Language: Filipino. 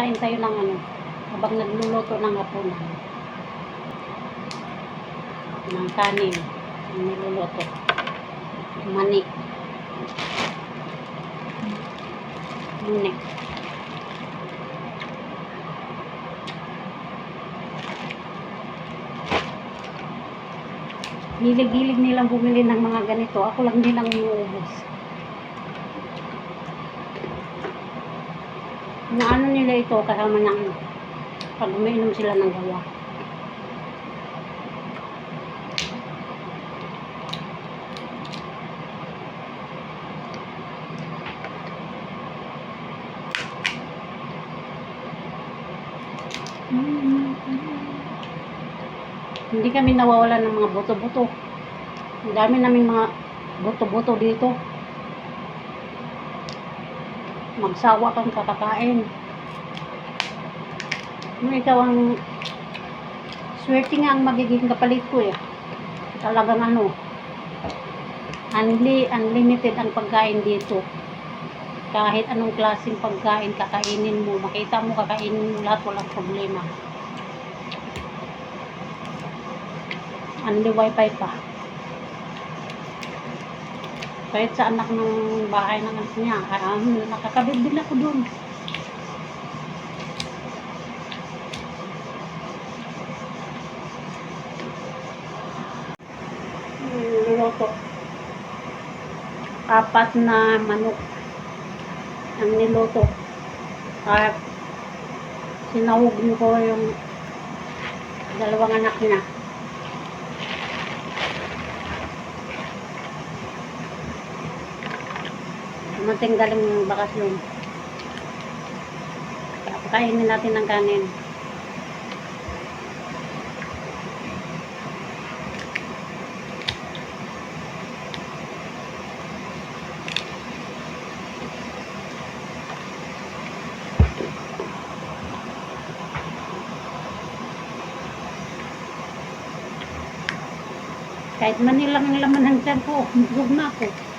Kakain tayo ng ano, habang nagluluto ng hapunan. Ng kanin. Ang niluluto. Manik. Manik. Hilig-hilig nilang bumili ng mga ganito. Ako lang din ang Na ano nila ito kasama ng pag umiinom sila ng gawa. Hindi kami nawawalan ng mga buto-buto. Ang dami naming mga buto-buto dito. Magsawa kang kakakain. Ano ikaw ang swerte nga ang magiging kapalit ko eh. Talagang ano, unli, unlimited ang pagkain dito. Kahit anong klaseng pagkain kakainin mo, makita mo kakainin mo lahat, walang problema. Unli wifi pa. Kahit sa anak ng bahay ng anak niya, ah, nakakabit din ako doon. Niloto. Apat na manok ang niloto. At sinahog ko yung dalawang anak niya. Dumating galing ng bakasyon. Pakainin natin ng kanin. Kahit manilang ang laman ng tiyan ko, busog na ako.